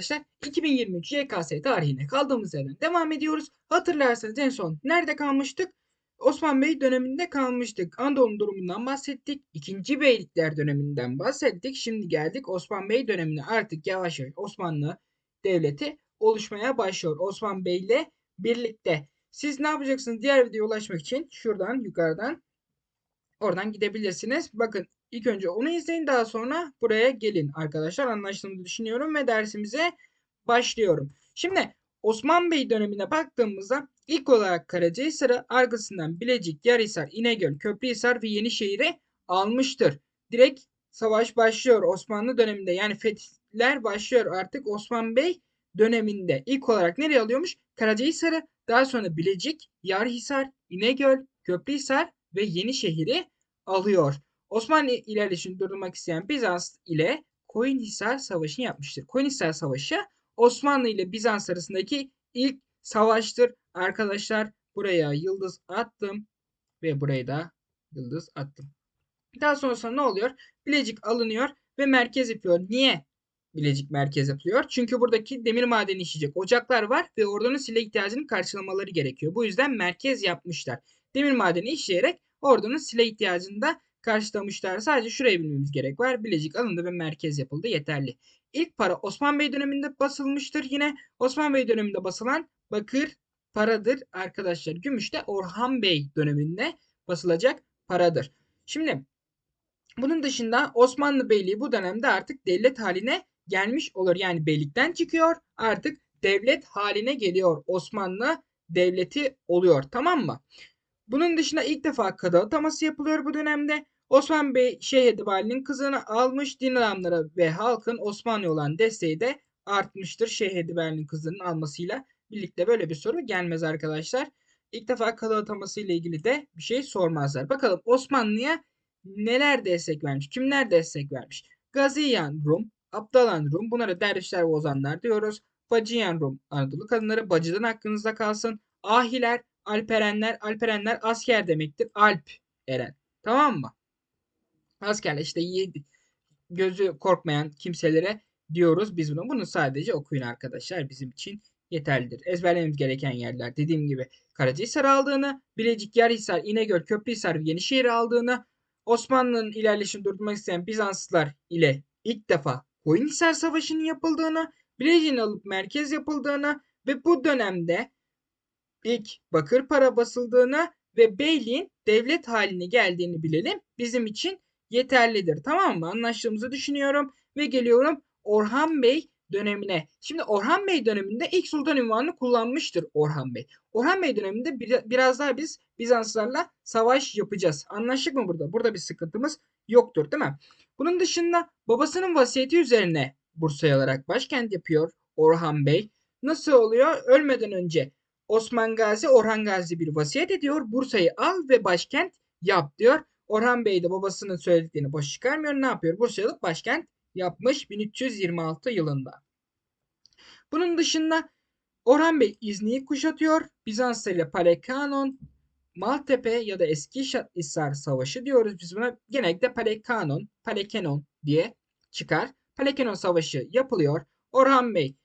arkadaşlar 2023 YKS tarihine kaldığımız yerden devam ediyoruz. Hatırlarsanız en son nerede kalmıştık? Osman Bey döneminde kalmıştık. Anadolu durumundan bahsettik. İkinci Beylikler döneminden bahsettik. Şimdi geldik Osman Bey dönemine. Artık yavaş yavaş Osmanlı Devleti oluşmaya başlıyor. Osman Bey ile birlikte. Siz ne yapacaksınız? Diğer videoya ulaşmak için şuradan yukarıdan oradan gidebilirsiniz. Bakın ilk önce onu izleyin daha sonra buraya gelin arkadaşlar. Anlaştığımı düşünüyorum ve dersimize başlıyorum. Şimdi Osman Bey dönemine baktığımızda ilk olarak Karacahisar'ı arkasından Bilecik, Yarhisar, İnegöl, Köprühisar ve Yenişehir'i almıştır. Direkt savaş başlıyor Osmanlı döneminde. Yani fetihler başlıyor artık Osman Bey döneminde. İlk olarak nereye alıyormuş? Karacahisar'ı, daha sonra Bilecik, Yarhisar, İnegöl, Köprühisar ve Yenişehir'i alıyor. Osmanlı ilerleyişini durdurmak isteyen Bizans ile Koyunhisar Savaşı'nı yapmıştır. Koyunhisar Savaşı Osmanlı ile Bizans arasındaki ilk savaştır. Arkadaşlar buraya yıldız attım ve buraya da yıldız attım. Daha sonrasında ne oluyor? Bilecik alınıyor ve merkez yapıyor. Niye Bilecik merkez yapılıyor? Çünkü buradaki demir madeni işleyecek ocaklar var ve ordunun silah ihtiyacını karşılamaları gerekiyor. Bu yüzden merkez yapmışlar. Demir madeni işleyerek ordunun silah ihtiyacını da karşılamışlar. Sadece şurayı bilmemiz gerek var. Bilecik alındı ve merkez yapıldı. Yeterli. İlk para Osman Bey döneminde basılmıştır. Yine Osman Bey döneminde basılan bakır paradır arkadaşlar. Gümüş de Orhan Bey döneminde basılacak paradır. Şimdi bunun dışında Osmanlı Beyliği bu dönemde artık devlet haline gelmiş olur. Yani beylikten çıkıyor artık devlet haline geliyor. Osmanlı devleti oluyor tamam mı? Bunun dışında ilk defa kadı ataması yapılıyor bu dönemde. Osman Bey Şeyh Edebali'nin kızını almış din adamları ve halkın Osmanlı olan desteği de artmıştır. Şeyh Edebali'nin kızının almasıyla birlikte böyle bir soru gelmez arkadaşlar. İlk defa kadı ataması ile ilgili de bir şey sormazlar. Bakalım Osmanlı'ya neler destek vermiş? Kimler destek vermiş? Gaziyan Rum, Abdalan Rum, bunlara dervişler ve ozanlar diyoruz. Bacıyan Rum, Anadolu kadınları, bacıdan hakkınızda kalsın. Ahiler, Alperenler, Alperenler asker demektir. Alp eren. Tamam mı? Askerler işte gözü korkmayan kimselere diyoruz biz bunu. Bunu sadece okuyun arkadaşlar bizim için yeterlidir. Ezberlememiz gereken yerler dediğim gibi Karacahisar aldığını, Bilecik, Yarhisar, İnegöl, Köprühisar ve Yenişehir aldığını, Osmanlı'nın ilerleyişini durdurmak isteyen Bizanslılar ile ilk defa Koyunhisar Savaşı'nın yapıldığını, Bilecik'in alıp merkez yapıldığını ve bu dönemde ilk bakır para basıldığını ve beyliğin devlet haline geldiğini bilelim. Bizim için yeterlidir. Tamam mı? Anlaştığımızı düşünüyorum ve geliyorum Orhan Bey dönemine. Şimdi Orhan Bey döneminde ilk sultan ünvanını kullanmıştır Orhan Bey. Orhan Bey döneminde bir, biraz daha biz Bizanslarla savaş yapacağız. Anlaştık mı burada? Burada bir sıkıntımız yoktur değil mi? Bunun dışında babasının vasiyeti üzerine Bursa'yı alarak başkent yapıyor Orhan Bey. Nasıl oluyor? Ölmeden önce Osman Gazi Orhan Gazi bir vasiyet ediyor. Bursa'yı al ve başkent yap diyor. Orhan Bey de babasının söylediklerini boş çıkarmıyor. Ne yapıyor? Bursa'yı alıp başkent yapmış 1326 yılında. Bunun dışında Orhan Bey İznik'i kuşatıyor. Bizans ile Palekanon, Maltepe ya da Eskişehir Savaşı diyoruz biz buna. Genellikle Palekanon, Palekenon diye çıkar. Palekenon Savaşı yapılıyor. Orhan Bey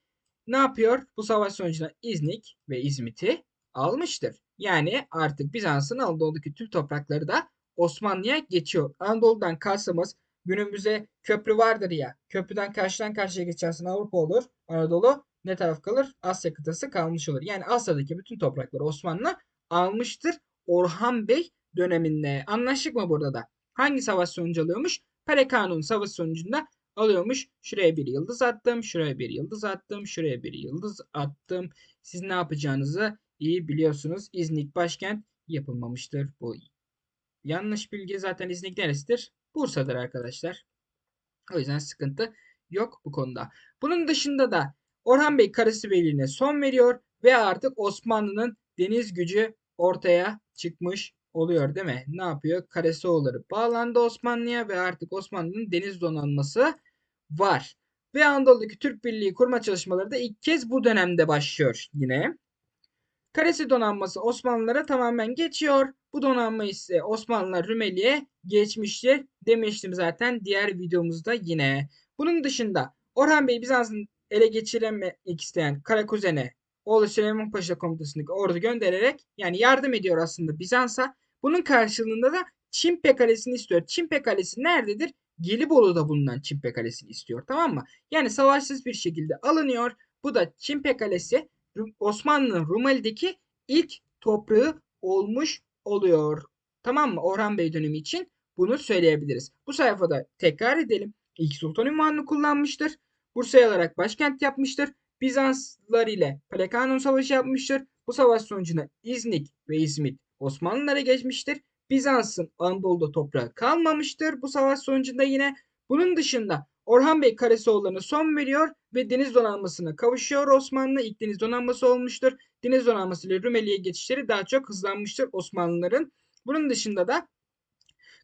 ne yapıyor? Bu savaş sonucunda İznik ve İzmit'i almıştır. Yani artık Bizans'ın Anadolu'daki tüm toprakları da Osmanlı'ya geçiyor. Anadolu'dan Kars'ımız günümüze köprü vardır ya. Köprüden karşıdan karşıya geçersin Avrupa olur. Anadolu ne taraf kalır? Asya kıtası kalmış olur. Yani Asya'daki bütün toprakları Osmanlı almıştır. Orhan Bey döneminde. Anlaştık mı burada da? Hangi savaş sonucu alıyormuş? Pare Kanun savaş sonucunda alıyormuş. Şuraya bir yıldız attım. Şuraya bir yıldız attım. Şuraya bir yıldız attım. Siz ne yapacağınızı iyi biliyorsunuz. İznik başkent yapılmamıştır. Bu yanlış bilgi zaten İznik neresidir? Bursa'dır arkadaşlar. O yüzden sıkıntı yok bu konuda. Bunun dışında da Orhan Bey Karası Beyliği'ne son veriyor ve artık Osmanlı'nın deniz gücü ortaya çıkmış oluyor değil mi? Ne yapıyor? Karasoğulları bağlandı Osmanlı'ya ve artık Osmanlı'nın deniz donanması var. Ve Anadolu'daki Türk Birliği kurma çalışmaları da ilk kez bu dönemde başlıyor yine. Karesi donanması Osmanlılara tamamen geçiyor. Bu donanma ise Osmanlılar Rumeli'ye geçmiştir demiştim zaten diğer videomuzda yine. Bunun dışında Orhan Bey Bizans'ın ele geçiremek isteyen Karakuzene oğlu Süleyman Paşa komutasındaki ordu göndererek yani yardım ediyor aslında Bizans'a. Bunun karşılığında da Çimpe Kalesi'ni istiyor. Çimpe Kalesi nerededir? Gelibolu'da bulunan Çimpe Kalesi'ni istiyor. Tamam mı? Yani savaşsız bir şekilde alınıyor. Bu da Çimpe Kalesi Osmanlı'nın Rumeli'deki ilk toprağı olmuş oluyor. Tamam mı? Orhan Bey dönemi için bunu söyleyebiliriz. Bu sayfada tekrar edelim. İlk sultan ünvanını kullanmıştır. Bursa'yı alarak başkent yapmıştır. Bizanslılar ile Plekanon Savaşı yapmıştır. Bu savaş sonucunda İznik ve İzmit Osmanlılara geçmiştir. Bizans'ın Anadolu'da toprağı kalmamıştır. Bu savaş sonucunda yine bunun dışında Orhan Bey Karasoğulları'na son veriyor ve deniz donanmasına kavuşuyor Osmanlı. İlk deniz donanması olmuştur. Deniz donanması ile Rumeli'ye geçişleri daha çok hızlanmıştır Osmanlıların. Bunun dışında da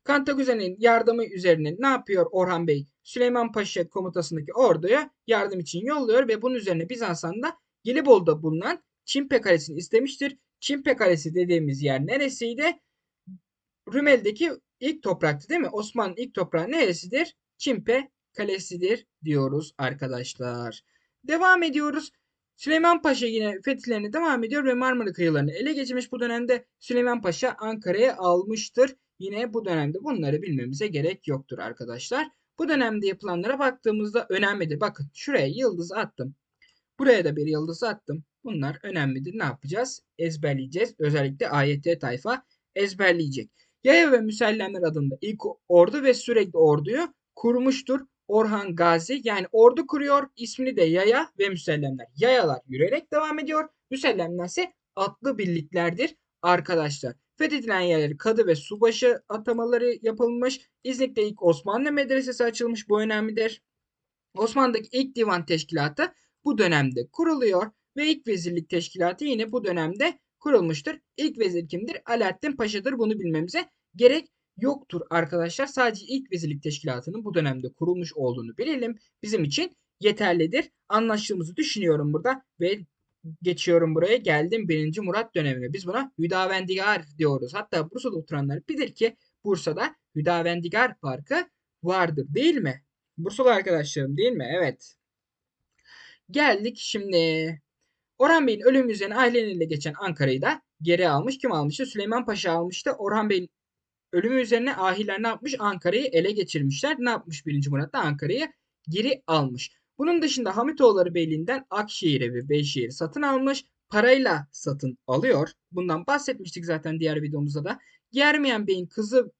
Kantakuzen'in yardımı üzerine ne yapıyor Orhan Bey? Süleyman Paşa komutasındaki orduya yardım için yolluyor ve bunun üzerine Bizans da Gelibolu'da bulunan Çimpe Kalesi'ni istemiştir. Çimpe Kalesi dediğimiz yer neresiydi? Rumeli'deki ilk topraktı değil mi? Osmanlı ilk toprağı neresidir? Çimpe Kalesi'dir diyoruz arkadaşlar. Devam ediyoruz. Süleyman Paşa yine fetihlerine devam ediyor ve Marmara kıyılarını ele geçirmiş. Bu dönemde Süleyman Paşa Ankara'ya almıştır. Yine bu dönemde bunları bilmemize gerek yoktur arkadaşlar. Bu dönemde yapılanlara baktığımızda önemlidir. Bakın şuraya yıldız attım. Buraya da bir yıldız attım. Bunlar önemlidir. Ne yapacağız? Ezberleyeceğiz. Özellikle AYT tayfa ezberleyecek. Yaya ve Müsellemler adında ilk ordu ve sürekli orduyu kurmuştur. Orhan Gazi yani ordu kuruyor. İsmini de Yaya ve Müsellemler. Yayalar yürüyerek devam ediyor. Müsellemler ise atlı birliklerdir arkadaşlar. Fethedilen yerleri kadı ve subaşı atamaları yapılmış. İznik'te ilk Osmanlı medresesi açılmış. Bu önemlidir. Osmanlı'daki ilk divan teşkilatı bu dönemde kuruluyor ve ilk vezirlik teşkilatı yine bu dönemde kurulmuştur. İlk vezir kimdir? Alaaddin Paşa'dır. Bunu bilmemize gerek yoktur arkadaşlar. Sadece ilk vezirlik teşkilatının bu dönemde kurulmuş olduğunu bilelim. Bizim için yeterlidir. Anlaştığımızı düşünüyorum burada ve geçiyorum buraya geldim 1. Murat dönemine. Biz buna Hüdavendigar diyoruz. Hatta Bursa'da oturanlar bilir ki Bursa'da Hüdavendigar Parkı vardır değil mi? Bursalı arkadaşlarım değil mi? Evet. Geldik şimdi. Orhan Bey'in ölümü üzerine aileleriyle geçen Ankara'yı da geri almış. Kim almıştı? Süleyman Paşa almıştı. Orhan Bey'in ölümü üzerine ahiler ne yapmış? Ankara'yı ele geçirmişler. Ne yapmış 1. Murat da Ankara'yı geri almış. Bunun dışında Hamitoğulları Beyliği'nden Akşehir'i ve Beyşehir'i satın almış. Parayla satın alıyor. Bundan bahsetmiştik zaten diğer videomuzda da. Germiyan Bey'in kızı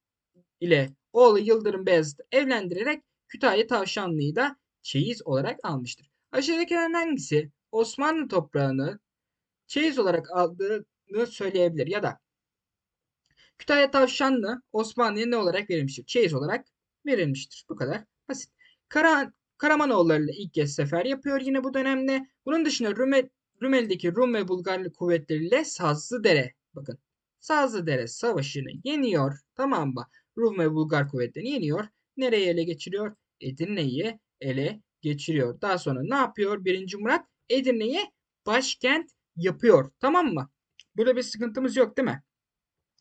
ile oğlu Yıldırım Beyazıt'ı evlendirerek Kütahya Tavşanlı'yı da çeyiz olarak almıştır. Aşağıdakilerden hangisi Osmanlı toprağını çeyiz olarak aldığını söyleyebilir ya da Kütahya Tavşanlı Osmanlı'ya ne olarak verilmiştir? Çeyiz olarak verilmiştir. Bu kadar basit. Kara, Karamanoğulları ile ilk kez sefer yapıyor yine bu dönemde. Bunun dışında Rumel, Rumeli'deki Rum ve Bulgarlı kuvvetleriyle Sazlıdere bakın Sazlıdere Savaşı'nı yeniyor. Tamam mı? Rum ve Bulgar kuvvetlerini yeniyor. Nereye ele geçiriyor? Edirne'yi ele geçiriyor. Daha sonra ne yapıyor 1. Murat? Edirne'yi başkent yapıyor. Tamam mı? Burada bir sıkıntımız yok değil mi?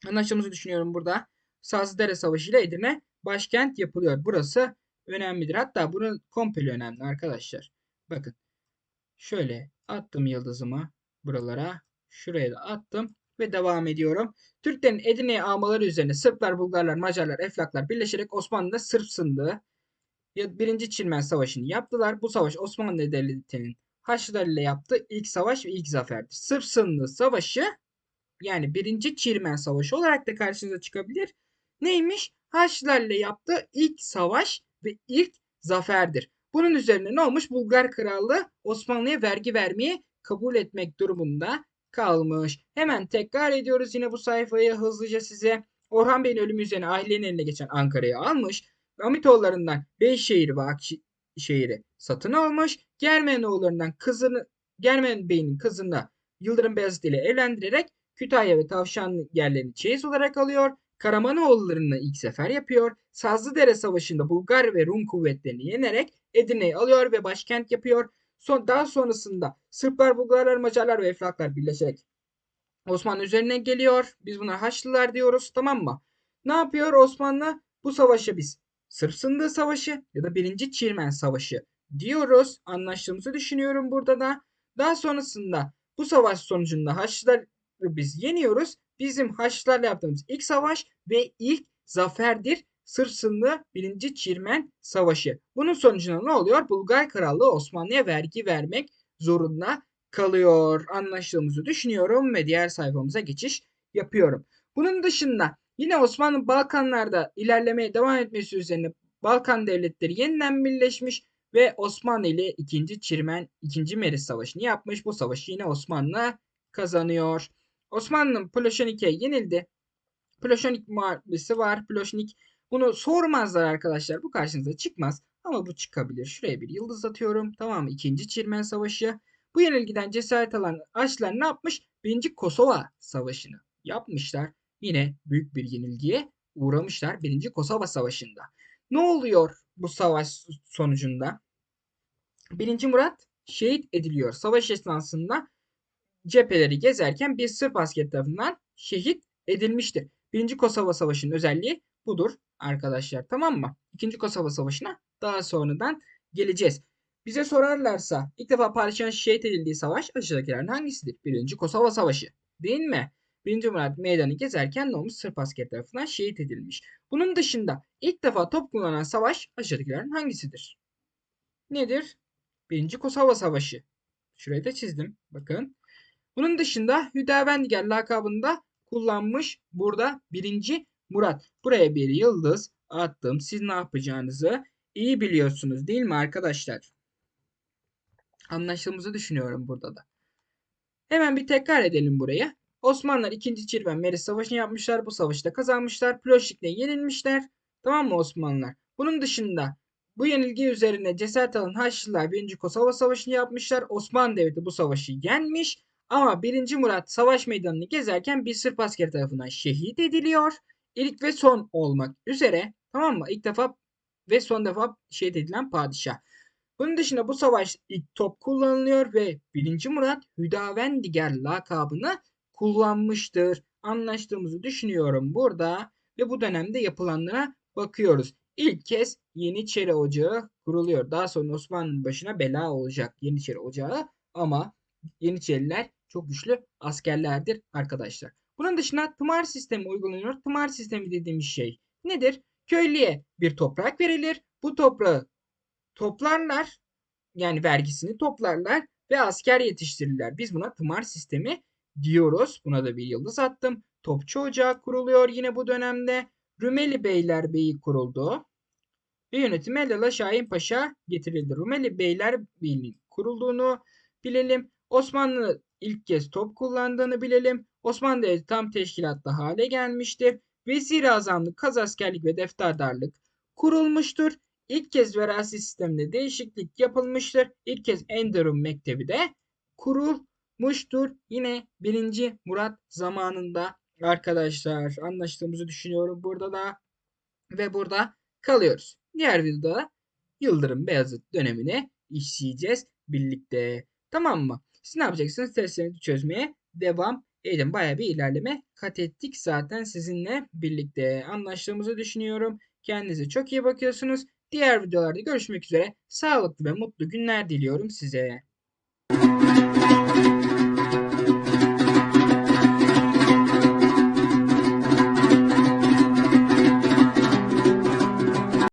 Anlaştığımızı düşünüyorum burada. Sazlıdere Savaşı ile Edirne başkent yapılıyor. Burası önemlidir. Hatta bunun komple önemli arkadaşlar. Bakın. Şöyle attım yıldızımı buralara. Şuraya da attım ve devam ediyorum. Türklerin Edirne'ye almaları üzerine Sırplar, Bulgarlar, Macarlar, Eflaklar birleşerek Osmanlı'da Sırp sındığı Birinci Çilmen Savaşı'nı yaptılar. Bu savaş Osmanlı Devleti'nin Haçlılar ile yaptığı ilk savaş ve ilk zaferdir. Sırp sındığı savaşı yani birinci Çirmen Savaşı olarak da karşınıza çıkabilir. Neymiş? Haçlılar ile yaptığı ilk savaş ve ilk zaferdir. Bunun üzerine ne olmuş? Bulgar Krallığı Osmanlı'ya vergi vermeyi kabul etmek durumunda kalmış. Hemen tekrar ediyoruz yine bu sayfayı hızlıca size. Orhan Bey'in ölümü üzerine ailenin eline geçen Ankara'yı almış. Amitoğullarından Beyşehir ve Akşehir'i satın almış. Germenoğullarından kızını Germen Bey'in kızını Yıldırım Beyazıt ile evlendirerek Kütahya ve Tavşan yerlerini çeyiz olarak alıyor. Karamanoğullarını ilk sefer yapıyor. Sazlıdere Savaşı'nda Bulgar ve Rum kuvvetlerini yenerek Edirne'yi alıyor ve başkent yapıyor. Son, daha sonrasında Sırplar, Bulgarlar, Macarlar ve Eflaklar birleşerek Osmanlı üzerine geliyor. Biz buna Haçlılar diyoruz tamam mı? Ne yapıyor Osmanlı? Bu savaşı biz Sırp Sındığı Savaşı ya da 1. Çirmen Savaşı diyoruz. Anlaştığımızı düşünüyorum burada da. Daha sonrasında bu savaş sonucunda Haçlıları biz yeniyoruz. Bizim Haçlılarla yaptığımız ilk savaş ve ilk zaferdir. Sırsınlı 1. Çirmen Savaşı. Bunun sonucunda ne oluyor? Bulgar Krallığı Osmanlı'ya vergi vermek zorunda kalıyor. Anlaştığımızı düşünüyorum ve diğer sayfamıza geçiş yapıyorum. Bunun dışında yine Osmanlı Balkanlarda ilerlemeye devam etmesi üzerine Balkan devletleri yeniden birleşmiş ve Osmanlı ile 2. Çirmen 2. Meris Savaşı'nı yapmış. Bu savaşı yine Osmanlı kazanıyor. Osmanlı Ploşenik'e yenildi. Ploşenik muharebesi var. Ploşenik bunu sormazlar arkadaşlar. Bu karşınıza çıkmaz. Ama bu çıkabilir. Şuraya bir yıldız atıyorum. Tamam mı? Çirmen Savaşı. Bu yenilgiden cesaret alan Haçlılar ne yapmış? Birinci Kosova Savaşı'nı yapmışlar. Yine büyük bir yenilgiye uğramışlar. Birinci Kosova Savaşı'nda. Ne oluyor bu savaş sonucunda? Birinci Murat şehit ediliyor. Savaş esnasında cepheleri gezerken bir Sırp askeri tarafından şehit edilmiştir. Birinci Kosova Savaşı'nın özelliği budur arkadaşlar. Tamam mı? İkinci Kosova Savaşı'na daha sonradan geleceğiz. Bize sorarlarsa ilk defa padişahın şehit edildiği savaş aşağıdakilerden hangisidir? Birinci Kosova Savaşı. Değil mi? Birinci Murat meydanı gezerken ne olmuş? Sırp askeri tarafından şehit edilmiş. Bunun dışında ilk defa top kullanan savaş aşağıdakilerden hangisidir? Nedir? Birinci Kosova Savaşı. Şurayı da çizdim. Bakın. Bunun dışında Hüdavendigar lakabında kullanmış burada birinci Murat. Buraya bir yıldız attım. Siz ne yapacağınızı iyi biliyorsunuz değil mi arkadaşlar? Anlaştığımızı düşünüyorum burada da. Hemen bir tekrar edelim buraya. Osmanlılar 2. Çirven Meris Savaşı'nı yapmışlar. Bu savaşta kazanmışlar. Ploşnik'le yenilmişler. Tamam mı Osmanlılar? Bunun dışında bu yenilgi üzerine cesaret alan Haçlılar 1. Kosova Savaşı'nı yapmışlar. Osmanlı Devleti bu savaşı yenmiş. Ama 1. Murat savaş meydanını gezerken bir Sırp askeri tarafından şehit ediliyor. İlk ve son olmak üzere tamam mı? İlk defa ve son defa şehit edilen padişah. Bunun dışında bu savaş ilk top kullanılıyor ve 1. Murat Hüdavendigar lakabını kullanmıştır. Anlaştığımızı düşünüyorum burada ve bu dönemde yapılanlara bakıyoruz. İlk kez Yeniçeri Ocağı kuruluyor. Daha sonra Osmanlı'nın başına bela olacak Yeniçeri Ocağı ama Yeniçeriler çok güçlü askerlerdir arkadaşlar. Bunun dışında tımar sistemi uygulanıyor. Tımar sistemi dediğimiz şey nedir? Köylüye bir toprak verilir. Bu toprağı toplarlar. Yani vergisini toplarlar ve asker yetiştirirler. Biz buna tımar sistemi diyoruz. Buna da bir yıldız attım. Topçu Ocağı kuruluyor yine bu dönemde. Rumeli Beylerbeyi kuruldu. Ve yönetime Lala Şahin Paşa getirildi. Rumeli Beylerbeyi'nin kurulduğunu bilelim. Osmanlı ilk kez top kullandığını bilelim. Osmanlı Devleti tam teşkilatlı hale gelmiştir. Vezir-i Azamlık, Kazaskerlik ve Defterdarlık kurulmuştur. İlk kez verasi sisteminde değişiklik yapılmıştır. İlk kez Enderun Mektebi de kurulmuştur. Yine 1. Murat zamanında arkadaşlar anlaştığımızı düşünüyorum burada da. Ve burada kalıyoruz. Diğer videoda Yıldırım Beyazıt dönemini işleyeceğiz birlikte. Tamam mı? Siz ne yapacaksınız? Testlerinizi çözmeye devam edin. Baya bir ilerleme kat ettik zaten sizinle birlikte. Anlaştığımızı düşünüyorum. Kendinize çok iyi bakıyorsunuz. Diğer videolarda görüşmek üzere. Sağlıklı ve mutlu günler diliyorum size.